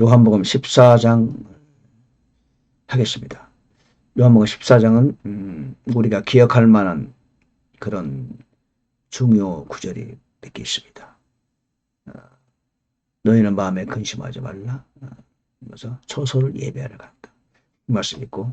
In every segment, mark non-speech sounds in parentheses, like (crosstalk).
요한복음 14장 하겠습니다. 요한복음 14장은 음, 우리가 기억할 만한 그런 중요 구절이 몇 개 있습니다. 어, 너희는 마음에 근심하지 말라. 어, 그래서 초소를 예배하러 간다. 이 말씀 있고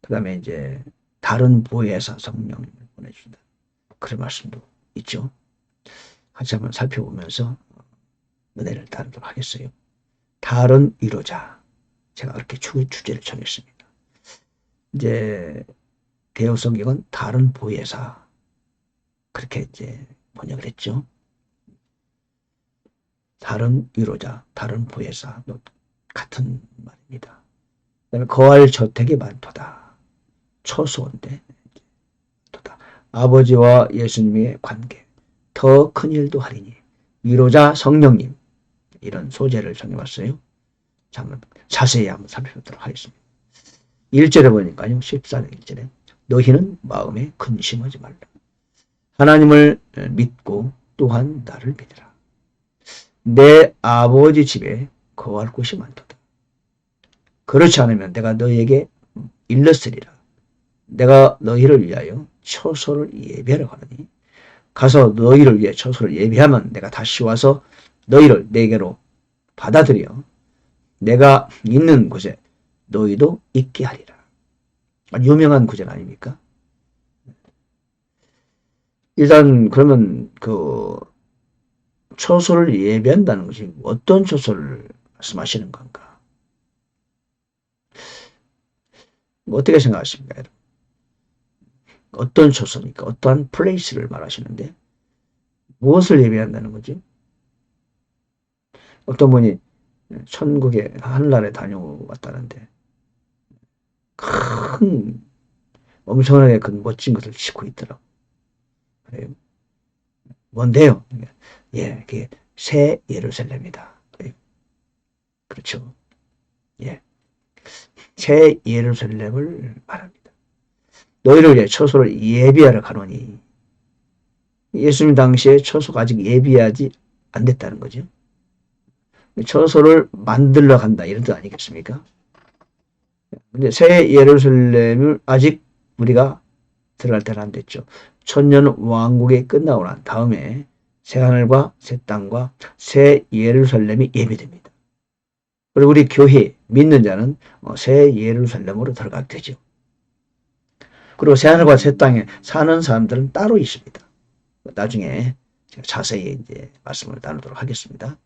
그 다음에 이제 다른 보혜사 성령님을 보내준다. 그런 말씀도 있죠. 같이 한번 살펴보면서 은혜를 따르도록 하겠어요. 다른 위로자. 제가 그렇게 주, 주제를 정했습니다. 이제 대형 성경은 다른 보혜사. 그렇게 이제 번역을 했죠. 다른 위로자, 다른 보혜사. 같은 말입니다. 그다음에 거할 저택이 많도다. 초소인데. 아버지와 예수님의 관계. 더 큰 일도 하리니. 위로자 성령님. 이런 소재를 정해봤어요. 자, 한번 자세히 한번 살펴보도록 하겠습니다. 1절에 보니까요. 14절 1절에 너희는 마음에 근심하지 말라. 하나님을 믿고 또한 나를 믿으라. 내 아버지 집에 거할 곳이 많도다. 그렇지 않으면 내가 너희에게 일렀으리라. 내가 너희를 위하여 처소를 예배하러 가느니 가서 너희를 위해 처소를 예배하면 내가 다시 와서 너희를 내게로 받아들여 내가 있는 곳에 너희도 있게 하리라. 유명한 구절 아닙니까? 일단 그러면 그 초소를 예배한다는 것이 어떤 초소를 말씀하시는 건가? 어떻게 생각하십니까? 어떤 초소입니까? 어떠한 플레이스를 말하시는데 무엇을 예배한다는 거지? 어떤 분이 천국에 하늘나라에 다녀왔다는데 큰 엄청나게 큰 멋진 것을 짓고 있더라고. 그래요. 뭔데요? 예, 그게 새 예루살렘이다. 그렇죠. 예. 새 예루살렘을 말합니다. 너희를 위해 처소를 예비하러 가노니 예수님 당시에 처소가 아직 예비하지 안 됐다는 거죠. 처소를 만들러 간다 이런 뜻 아니겠습니까? 근데 새 예루살렘을 아직 우리가 들어갈 때는 안 됐죠. 천년 왕국이 끝나고 난 다음에 새 하늘과 새 땅과 새 예루살렘이 예비됩니다. 그리고 우리 교회 믿는 자는 어, 새 예루살렘으로 들어가게 되죠. 그리고 새 하늘과 새 땅에 사는 사람들은 따로 있습니다. 나중에 제가 자세히 이제 말씀을 나누도록 하겠습니다.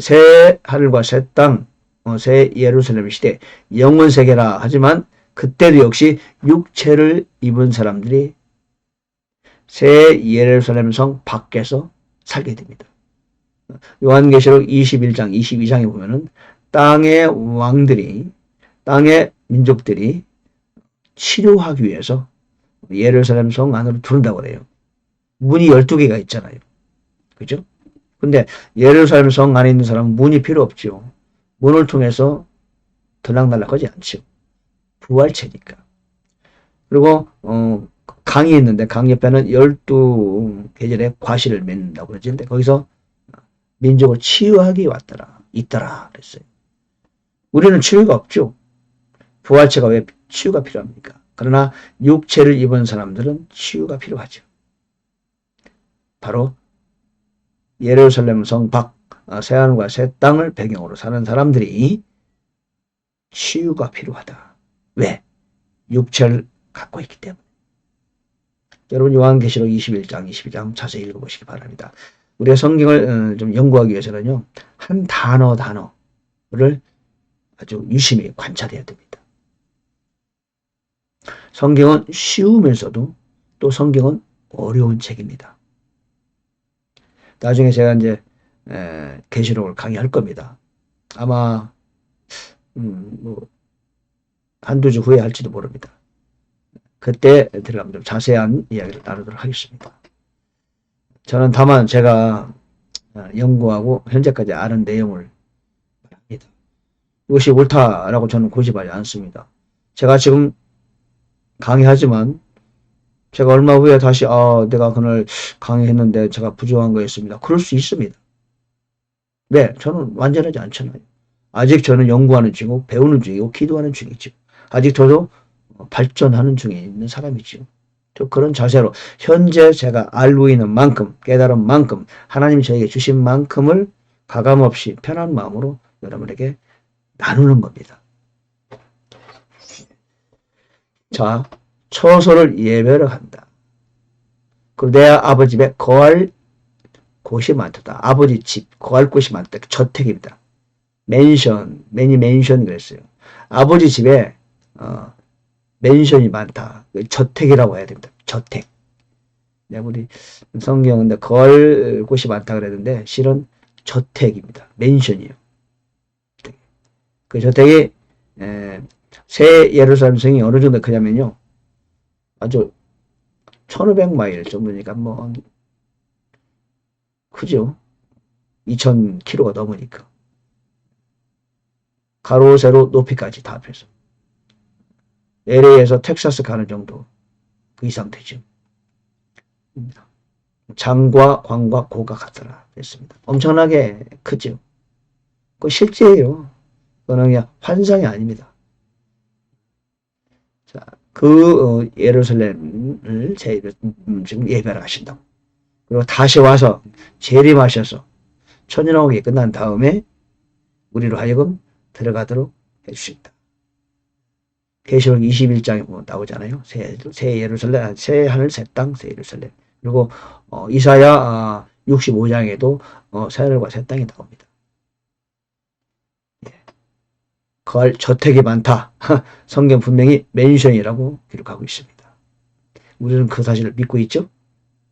새 하늘과 새 땅, 어, 새 예루살렘 시대 영원 세계라 하지만 그때도 역시 육체를 입은 사람들이 새 예루살렘 성 밖에서 살게 됩니다. 요한계시록 21장, 22장에 보면은 땅의 왕들이, 땅의 민족들이 치료하기 위해서 예루살렘 성 안으로 들어온다고 그래요. 문이 12개가 있잖아요. 그죠? 근데 예루살렘 성 안에 있는 사람은 문이 필요 없죠. 문을 통해서 들락날락하지 않죠. 부활체니까. 그리고 어, 강이 있는데 강 옆에는 열두 계절의 과실을 맺는다고 그러는데 거기서 민족을 치유하기 왔더라. 있더라. 그랬어요. 우리는 치유가 없죠. 부활체가 왜 치유가 필요합니까? 그러나 육체를 입은 사람들은 치유가 필요하죠. 바로 예루살렘 성 밖, 아, 새하늘과 새 땅을 배경으로 사는 사람들이 치유가 필요하다. 왜? 육체를 갖고 있기 때문에. 여러분 요한계시록 21장, 22장 자세히 읽어보시기 바랍니다. 우리가 성경을 어, 좀 연구하기 위해서는요. 한 단어 단어를 아주 유심히 관찰해야 됩니다. 성경은 쉬우면서도 또 성경은 어려운 책입니다. 나중에 제가 이제 계시록을 강의할 겁니다. 아마 음, 뭐 한두 주 후에 할지도 모릅니다. 그때 들어가면 좀 자세한 이야기를 나누도록 하겠습니다. 저는 다만 제가 어, 연구하고 현재까지 아는 내용을 말합니다. 이것이 옳다라고 저는 고집하지 않습니다. 제가 지금 강의하지만 제가 얼마 후에 다시 아 내가 그날 강의했는데 제가 부족한 거였습니다. 그럴 수 있습니다. 네, 저는 완전하지 않잖아요. 아직 저는 연구하는 중이고 배우는 중이고 기도하는 중이죠. 아직 저도 발전하는 중에 있는 사람이죠. 저 그런 자세로 현재 제가 알고 있는 만큼 깨달은 만큼 하나님이 저에게 주신 만큼을 가감없이 편한 마음으로 여러분에게 나누는 겁니다. 자, 처소를 예배를 한다. 그리고 내 아버지 집에 거할 곳이 많다. 아버지 집, 거할 곳이 많다. 저택입니다. 맨션, 매니 맨션 그랬어요. 아버지 집에 어, 맨션이 많다. 저택이라고 해야 됩니다. 저택. 네, 우리 성경은 걸 곳이 많다 그랬는데 실은 저택입니다. 맨션이요. 그 저택이 에, 새 예루살렘 성이 어느 정도 크냐면요. 아주 1500마일 정도니까 뭐 크죠. 2000km가 넘으니까. 가로 세로 높이까지 다 합해서. LA에서 텍사스 가는 정도 그 이상 되죠. 장과 광과 고가 같더라 됐습니다. 엄청나게 크죠. 그 실제예요. 그거는 그냥 환상이 아닙니다. 자, 그 어, 예루살렘을 제, 음, 지금 예배를 하신다고. 그리고 다시 와서 재림하셔서 천연왕국이 끝난 다음에 우리로 하여금 들어가도록 해주신다. 계시록 21장에 보면 나오잖아요. 새, 새 예루살렘, 새 하늘, 새 땅, 새 예루살렘. 그리고 어, 이사야 아, 65장에도 어, 새 하늘과 새 땅이 나옵니다. 예. 거할 저택이 많다. (laughs) 성경 분명히 맨션이라고 기록하고 있습니다. 우리는 그 사실을 믿고 있죠.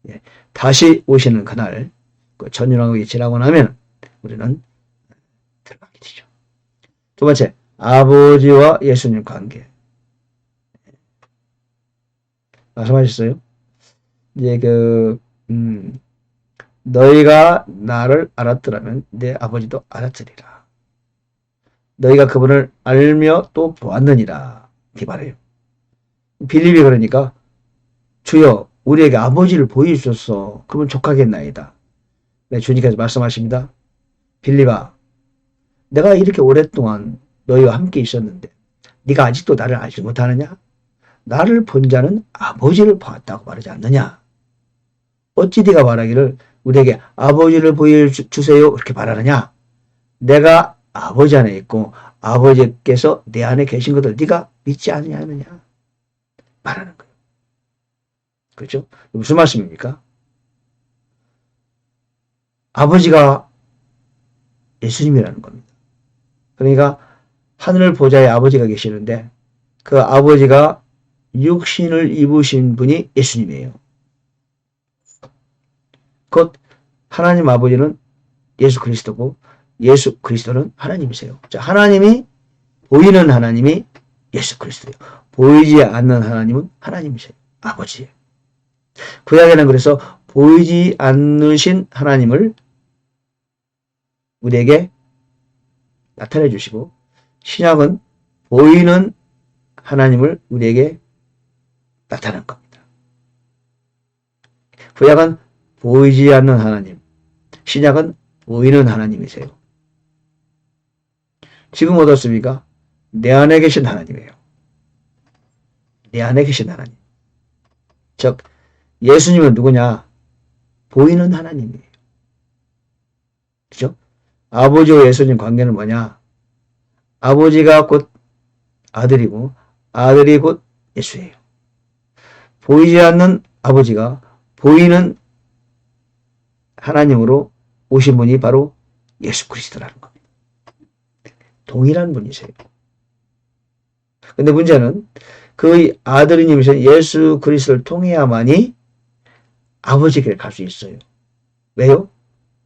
예. 다시 오시는 그날 그 전율왕국이 지나고 나면 우리는 들어가게 되죠. 두 번째, 아버지와 예수님 관계. 말씀하셨어요? 이제 그, 음, 너희가 나를 알았더라면 내 아버지도 알았으리라. 너희가 그분을 알며 또 보았느니라. 이렇게 말해요. 빌립이 그러니까 주여 우리에게 아버지를 보여주셨어. 그러면 족하겠나이다. 네, 주님께서 말씀하십니다. 빌립아, 내가 이렇게 오랫동안 너희와 함께 있었는데 네가 아직도 나를 알지 못하느냐? 나를 본 자는 아버지를 보았다고 말하지 않느냐? 어찌 네가 말하기를 우리에게 아버지를 보여주세요 그렇게 말하느냐? 내가 아버지 안에 있고 아버지께서 내 안에 계신 것을 네가 믿지 않느냐 말하는 거예요. 그렇죠? 무슨 말씀입니까? 아버지가 예수님이라는 겁니다. 그러니까 하늘 보좌에 아버지가 계시는데 그 아버지가 육신을 입으신 분이 예수님이에요. 곧 하나님 아버지는 예수 그리스도고 예수 그리스도는 하나님이세요. 자, 하나님이 보이는 하나님이 예수 그리스도예요. 보이지 않는 하나님은 하나님이세요. 아버지예요. 구약에는 그래서 보이지 않으신 하나님을 우리에게 나타내 주시고 신약은 보이는 하나님을 우리에게 나타낸 겁니다. 구약은 보이지 않는 하나님, 신약은 보이는 하나님이세요. 지금 어떻습니까? 내 안에 계신 하나님이에요. 내 안에 계신 하나님. 즉, 예수님은 누구냐? 보이는 하나님이에요. 그죠? 아버지와 예수님 관계는 뭐냐? 아버지가 곧 아들이고 아들이 곧 예수예요. 보이지 않는 아버지가 보이는 하나님으로 오신 분이 바로 예수 그리스도라는 겁니다. 동일한 분이세요. 근데 문제는 그 아들이님이신 예수 그리스도를 통해야만이 아버지께 갈 수 있어요. 왜요?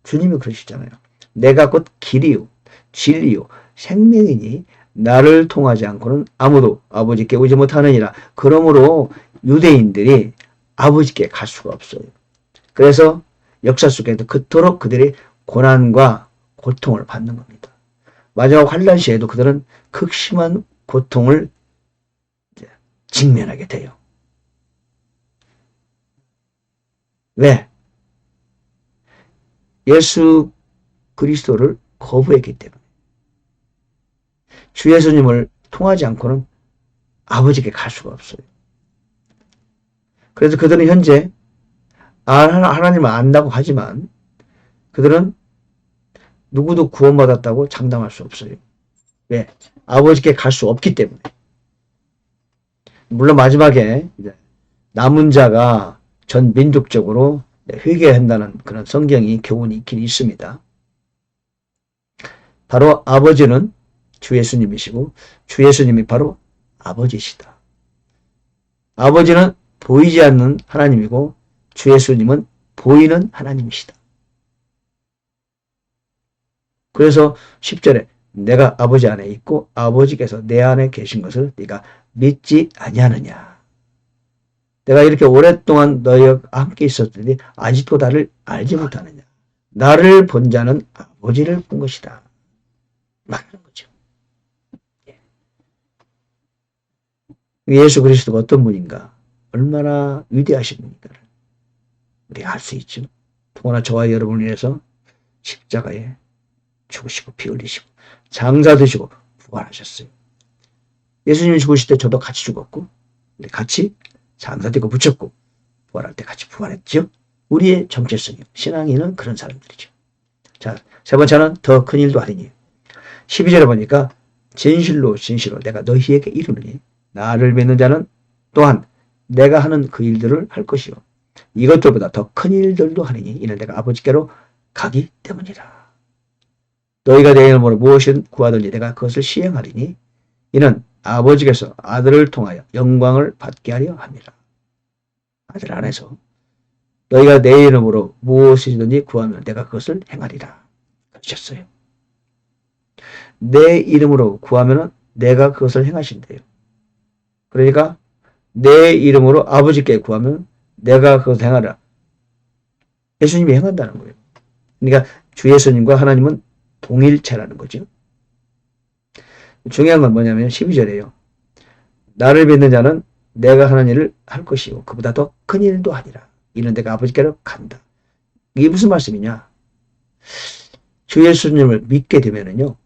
주님이 그러시잖아요. 내가 곧 길이요, 진리요, 생명이니 나를 통하지 않고는 아무도 아버지께 오지 못하느니라. 그러므로 유대인들이 아버지께 갈 수가 없어요. 그래서 역사 속에도 그토록 그들이 고난과 고통을 받는 겁니다. 마지막 환란 시에도 그들은 극심한 고통을 직면하게 돼요. 왜? 예수 그리스도를 거부했기 때문에. 주 예수님을 통하지 않고는 아버지께 갈 수가 없어요. 그래서 그들은 현재 아, 하나- 하나님을 안다고 하지만 그들은 누구도 구원받았다고 장담할 수 없어요. 왜? 아버지께 갈 수 없기 때문에. 물론 마지막에 남은 자가 전 민족적으로 회개한다는 그런 성경이 교훈이 있긴 있습니다. 바로 아버지는 주 예수님이시고 주 예수님이 바로 아버지시다. 아버지는 보이지 않는 하나님이고 주 예수님은 보이는 하나님이시다. 그래서 10절에 내가 아버지 안에 있고 아버지께서 내 안에 계신 것을 네가 믿지 아니하느냐. 내가 이렇게 오랫동안 너희와 함께 있었더니 아직도 나를 알지 못하느냐. 나를 본 자는 아버지를 본 것이다. 말하는 거죠. 예. 예수 그리스도가 어떤 분인가? 얼마나 위대하신 분인가를 우리가 알 수 있죠. 더구나 저와 여러분을 위해서 십자가에 죽으시고 피 흘리시고 장사 되시고 부활하셨어요. 예수님이 죽으실 때 저도 같이 죽었고 우리 같이 장사되고 붙였고 부활할 때 같이 부활했죠. 우리의 정체성이요. 신앙인은 그런 사람들이죠. 자, 세 번째는 더 큰 일도 하리니 12절에 보니까 진실로 진실로 내가 너희에게 이르느니 나를 믿는 자는 또한 내가 하는 그 일들을 할 것이요. 이것들보다 더 큰 일들도 하리니 이는 내가 아버지께로 가기 때문이라. 너희가 내 이름으로 무엇이든 구하든지 내가 그것을 시행하리니 이는 아버지께서 아들을 통하여 영광을 받게 하려 합니다. 아들 안에서 너희가 내 이름으로 무엇이든지 구하면 내가 그것을 행하리라. 그러셨어요. 내 이름으로 구하면 내가 그것을 행하신대요. 그러니까 내 이름으로 아버지께 구하면 내가 그것을 행하라. 예수님이 행한다는 거예요. 그러니까 주 예수님과 하나님은 동일체라는 거죠. 중요한 건 뭐냐면 12절에요. 나를 믿는 자는 내가 하는 일을 할 것이요. 그보다 더 큰 일도 하리라. 이는 내가 아버지께로 간다. 이게 무슨 말씀이냐? 주 예수님을 믿게 되면은요.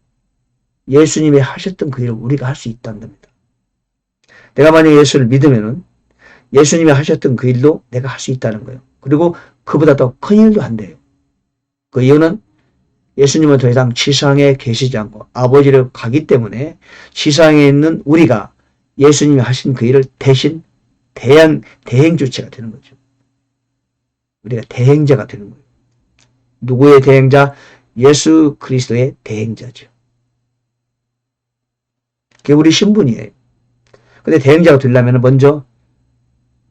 예수님이 하셨던 그 일을 우리가 할 수 있다는 겁니다. 내가 만약 예수를 믿으면은 예수님이 하셨던 그 일도 내가 할 수 있다는 거예요. 그리고 그보다 더 큰 일도 한대요. 그 이유는 예수님은 더 이상 지상에 계시지 않고 아버지를 가기 때문에 지상에 있는 우리가 예수님이 하신 그 일을 대신 대행, 대행 주체가 되는 거죠. 우리가 대행자가 되는 거예요. 누구의 대행자? 예수 그리스도의 대행자죠. 그게 우리 신분이에요. 근데 대행자가 되려면 먼저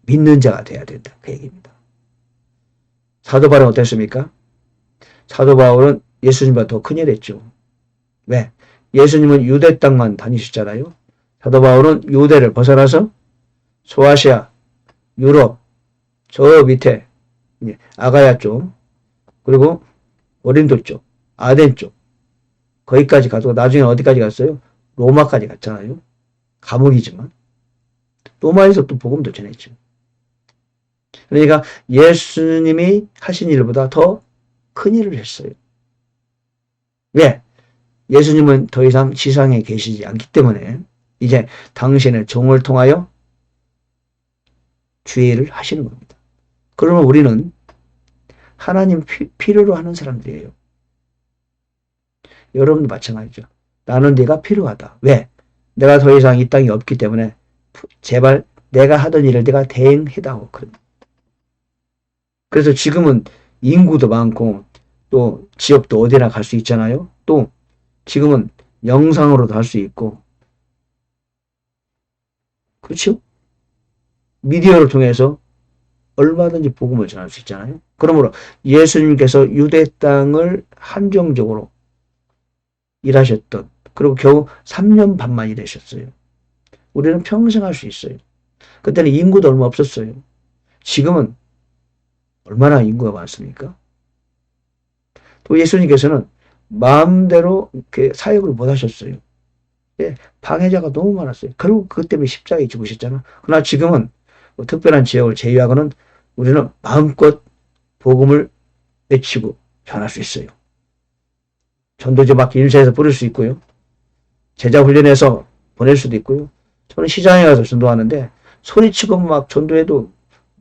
믿는 자가 돼야 된다. 그 얘기입니다. 사도 바울은 어땠습니까? 사도 바울은 예수님보다 더 큰일 했죠. 왜? 예수님은 유대 땅만 다니셨잖아요. 사도 바울은 유대를 벗어나서 소아시아, 유럽, 저 밑에 아가야 쪽, 그리고 고린도 쪽, 아덴 쪽, 거기까지 가고 나중에 어디까지 갔어요? 로마까지 갔잖아요. 감옥이지만 로마에서 또 복음도 전했죠. 그러니까 예수님이 하신 일보다 더 큰 일을 했어요. 왜? 예수님은 더 이상 지상에 계시지 않기 때문에 이제 당신의 종을 통하여 주의 일을 하시는 겁니다. 그러면 우리는 하나님 피, 필요로 하는 사람들이에요. 여러분도 마찬가지죠. 나는 네가 필요하다. 왜? 내가 더 이상 이 땅이 없기 때문에 제발 내가 하던 일을 내가 대행해다오. 그래서 지금은 인구도 많고 또 지역도 어디나 갈 수 있잖아요. 또 지금은 영상으로도 할 수 있고 그렇죠? 미디어를 통해서 얼마든지 복음을 전할 수 있잖아요. 그러므로 예수님께서 유대 땅을 한정적으로 일하셨던 그리고 겨우 3년 반만 일하셨어요. 우리는 평생 할 수 있어요. 그때는 인구도 얼마 없었어요. 지금은 얼마나 인구가 많습니까? 또 예수님께서는 마음대로 이렇게 사역을 못 하셨어요. 예, 방해자가 너무 많았어요. 결국 그것 때문에 십자가에 죽으셨잖아. 그러나 지금은 뭐 특별한 지역을 제외하고는 우리는 마음껏 복음을 외치고 전할 수 있어요. 전도지 막 인쇄해서 뿌릴 수 있고요. 제자 훈련해서 보낼 수도 있고요. 저는 시장에 가서 전도하는데 소리치고 막 전도해도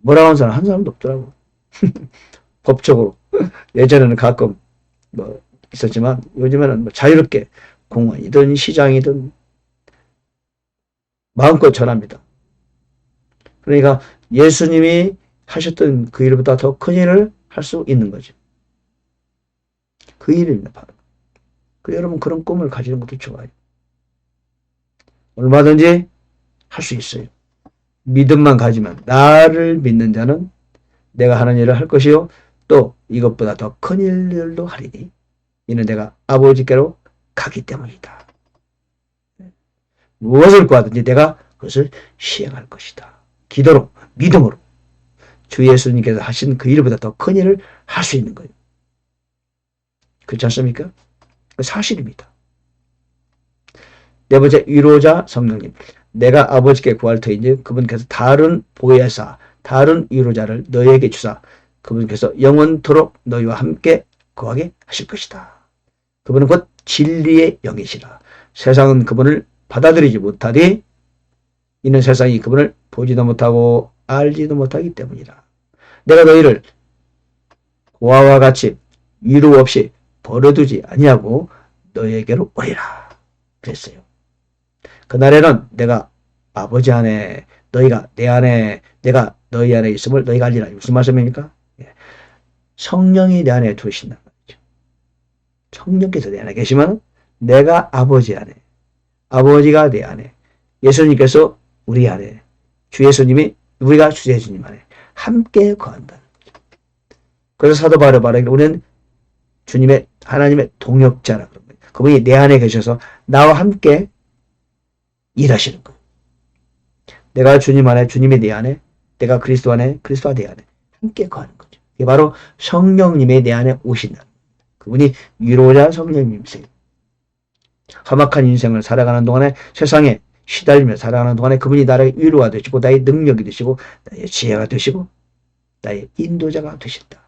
뭐라고 하는 사람 한 사람도 없더라고. (laughs) 법적으로. 예전에는 가끔 뭐 있었지만 요즘에는 뭐 자유롭게 공원이든 시장이든 마음껏 전합니다. 그러니까 예수님이 하셨던 그 일보다 더 큰 일을 할 수 있는 거죠. 그 일입니다. 바로. 그 여러분 그런 꿈을 가지는 것도 좋아요. 얼마든지 할 수 있어요. 믿음만 가지면 나를 믿는 자는 내가 하는 일을 할 것이요 또 이것보다 더 큰 일들도 하리니 이는 내가 아버지께로 가기 때문이다. 무엇을 구하든지 내가 그것을 시행할 것이다. 기도로 믿음으로 주 예수님께서 하신 그 일보다 더 큰 일을 할 수 있는 거예요. 그렇지 않습니까? 그 사실입니다. 네 번째 위로자 성령님. 내가 아버지께 구할 터인지 그분께서 다른 보혜사, 다른 위로자를 너에게 주사 그분께서 영원토록 너희와 함께 거하게 하실 것이다. 그분은 곧 진리의 영이시라. 세상은 그분을 받아들이지 못하되 이는 세상이 그분을 보지도 못하고 알지도 못하기 때문이라. 내가 너희를 고아와 같이 위로 없이 버려두지 아니하고 너희에게로 오리라. 그랬어요. 그날에는 내가 아버지 안에 너희가 내 안에 내가 너희 안에 있음을 너희가 알리라. 무슨 말씀입니까? 예. 성령이 내 안에 두신다는 거죠. 성령께서 내 안에 계시면 내가 아버지 안에 아버지가 내 안에 예수님께서 우리 안에 주 예수님이 우리가 주 예수님 안에 함께 거한다는 거죠. 그래서 사도 바울이 말하기를 우리는 주님의 하나님의 동역자라 그런 거예요. 그분이 내 안에 계셔서 나와 함께 일하시는 거예요. 내가 주님 안에 주님이 내 안에 내가 그리스도 안에 그리스도가 내 안에 함께 거하는. 이게 바로 성령님의 내 안에 오신다. 그분이 위로자 성령님이세요. 험악한 인생을 살아가는 동안에 세상에 시달리며 살아가는 동안에 그분이 나의 위로가 되시고 나의 능력이 되시고 나의 지혜가 되시고 나의 인도자가 되신다.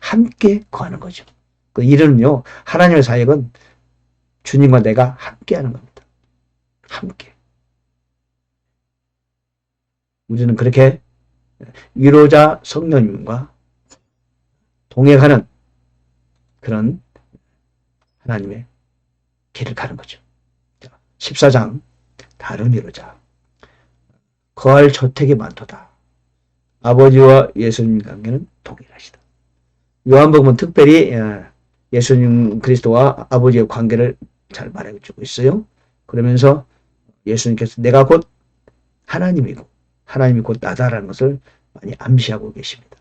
함께 거하는 거죠. 그 일은요 하나님의 사역은 주님과 내가 함께 하는 겁니다. 함께. 우리는 그렇게 위로자 성령님과 동행하는 그런 하나님의 길을 가는 거죠. 14장 다른 위로자 거할 저택이 많도다. 아버지와 예수님 관계는 동일하시다. 요한복음은 특별히 예, 예수님 그리스도와 아버지의 관계를 잘 말해주고 있어요. 그러면서 예수님께서 내가 곧 하나님이고 하나님이 곧 나다라는 것을 많이 암시하고 계십니다.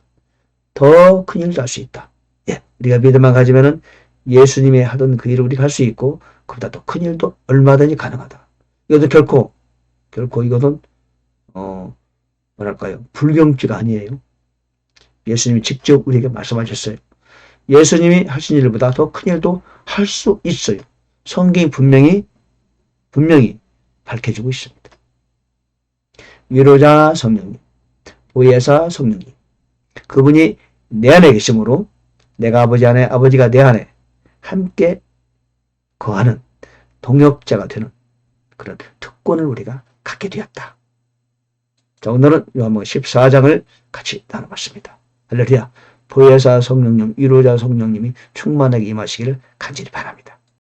더 큰 일도 할 수 있다. 예, 우리가 믿음만 가지면은 예수님이 하던 그 일을 우리가 할 수 있고 그보다 더 큰 일도 얼마든지 가능하다. 이것도 결코 결코 이것은 어 뭐랄까요 불경지가 아니에요. 예수님이 직접 우리에게 말씀하셨어요. 예수님이 하신 일보다 더 큰 일도 할 수 있어요. 성경이 분명히 분명히 밝혀주고 있습니다. 위로자 성령님, 보혜사 성령님, 그분이 내 안에 계심으로 내가 아버지 안에 아버지가 내 안에 함께 거하는 동역자가 되는 그런 특권을 우리가 갖게 되었다. 자, 오늘은 요한복음 14장을 같이 나눠봤습니다. 할렐루야. 보혜사 성령님, 위로자 성령님이 충만하게 임하시기를 간절히 바랍니다.